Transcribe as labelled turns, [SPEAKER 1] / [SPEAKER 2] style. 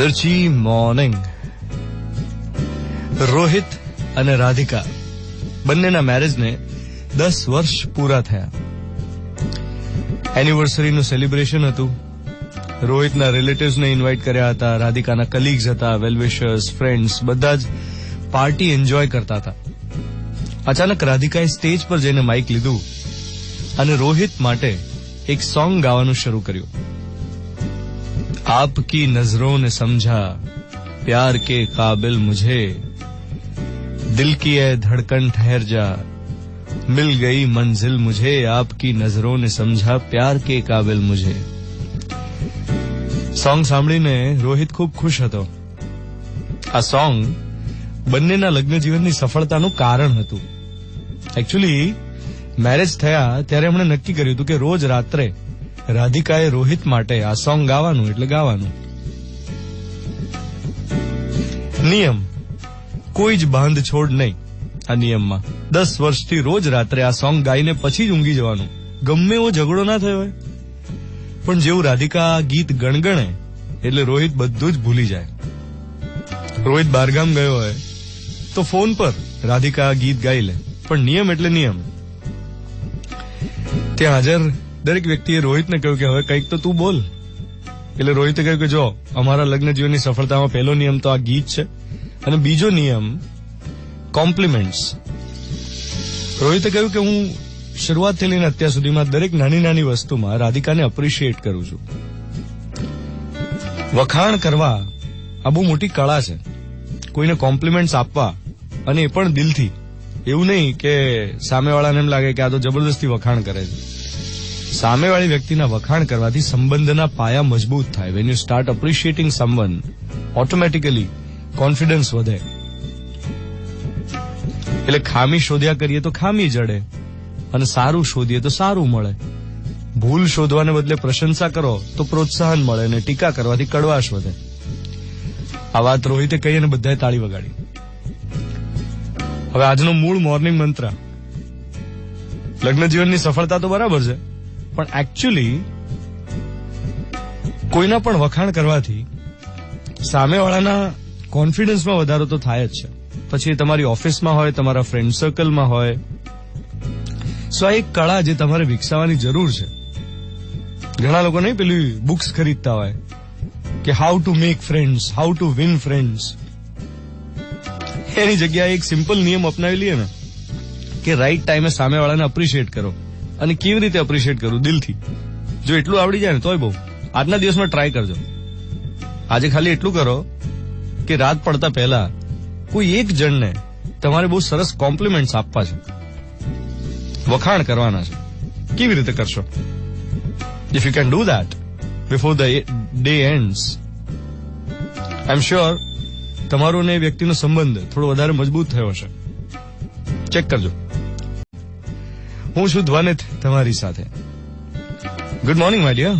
[SPEAKER 1] આદરજી morning Rohit અને રાધિકા બંનેના મેરેજને દસ વર્ષ પૂરા થયા. એનિવર્સરીનું સેલિબ્રેશન હતું. રોહિતના રિલેટિવ્સને ઇન્વાઇટ કર્યા હતા, રાધિકાના કલીગ્સ હતા વેલવિશર્સ ફ્રેન્ડ્સ બધા જ પાર્ટી એન્જોય કરતા હતા. અચાનક રાધિકાએ સ્ટેજ પર જઈને માઇક લીધું અને રોહિત માટે એક સોંગ ગાવાનું શરૂ કર્યું. आपकी नजरों ने समझा प्यार के काबिल मुझे दिल की है धड़कन ठहर जा मिल गई मंजिल मुझे आपकी नजरों ने समझा प्यार के काबिल मुझे સોંગ સાંભળીને રોહિત ખૂબ ખુશ હતો આ સોંગ બંનેના લગ્ન જીવનની સફળતાનું કારણ હતું એકચ્યુઅલી મેરેજ થયા ત્યારે એમણે નક્કી કર્યું હતું કે રોજ રાત્રે રાધિકાએ રોહિત માટે આ સોંગ ગાવાનું એટલે ગાવાનું. નિયમ. કોઈ જ બાંધ છોડ નહીં. આ નિયમમાં. દસ વર્ષથી રોજ રાત્રે આ સોંગ ગાઈને પછી જ ઊંઘી જવાનું. ગમે એવો ઝઘડો ના થયો હોય. પણ જેવું રાધિકા આ ગીત ગણગણે, એટલે રોહિત બધું જ ભૂલી જાય. રોહિત બારગામ ગયો હોય, તો ફોન પર રાધિકા આ ગીત ગાઈ લે. પણ નિયમ એટલે નિયમ. ત્યાં હાજર દરેક વ્યક્તિએ રોહિતને કહ્યું કે હવે કંઈક તો તું બોલ. એટલે રોહિતે કહ્યું કે જો, અમારા લગ્ન જીવનની સફળતામાં પહેલો નિયમ તો આ ગીત છે અને બીજો નિયમ કોમ્પ્લિમેન્ટ્સ રોહિતે કહ્યું કે હું શરૂઆતથી લઈને અત્યાર સુધીમાં દરેક નાની નાની વસ્તુમાં રાધિકાને અપ્રિશિએટ કરું છું. વખાણ કરવા આ બહુ મોટી કળા છે. કોઈને કોમ્પ્લિમેન્ટ્સ આપવા અને એ પણ દિલથી. એવું નહીં કે સામેવાળાને એમ લાગે કે આ તો જબરદસ્તી વખાણ કરે છે. સામેવાળી વ્યક્તિના વખાણ કરવાથી સંબંધના પાયા મજબૂત થાય. When you start appreciating someone automatically confidence વધે. એટલે ખામી શોધ્યા કરીએ તો ખામી જડે અને સારું શોધીએ તો સારું મળે. ભૂલ શોધવાને બદલે પ્રશંસા કરો તો પ્રોત્સાહન મળે અને ટીકા કરવાથી કડવાશ વધે. આ વાત રોહિતે કહી અને બધાએ તાળી વગાડી. હવે આજનો મૂળ મોર્નિંગ મંત્ર. લગ્ન જીવનની સફળતા તો બરાબર છે. પણ એકચ્યુઅલી કોઈના પણ વખાણ કરવાથી સામેવાળાના કોન્ફિડન્સમાં વધારો તો થાય જ છે. પછી તમારી ઓફિસમાં હોય, તમારા ફ્રેન્ડ સર્કલમાં હોય. સો આ એક કળા જે તમારે વિકસાવવાની જરૂર છે. ઘણા લોકો નહીં પેલી બુક્સ ખરીદતા હોય કે how to make friends how to win friends એની જગ્યાએ એક સિમ્પલ નિયમ અપનાવી લઈએ ને કે રાઈટ ટાઈમે સામેવાળાને અપ્રિશિએટ કરો. અને કેવી રીતે એપ્રિશિએટ કરું દિલથી? જો એટલું આવડી જાય ને તોય બહુ. આજના દિવસમાં ટ્રાય કરજો. આજે ખાલી એટલું કરો કે રાત પડતા પહેલા કોઈ એક જણને તમારે બહુ સરસ કોમ્પ્લિમેન્ટ્સ આપવા છે. વખાણ કરવાના છે. કેવી રીતે કરશો? If you can do that before the day ends I am sure તમારો ને એ વ્યક્તિનો સંબંધ થોડો વધારે મજબૂત થયો હશે. ચેક કરજો. હું છું ધ્વનિત તમારી સાથે? Good morning my dear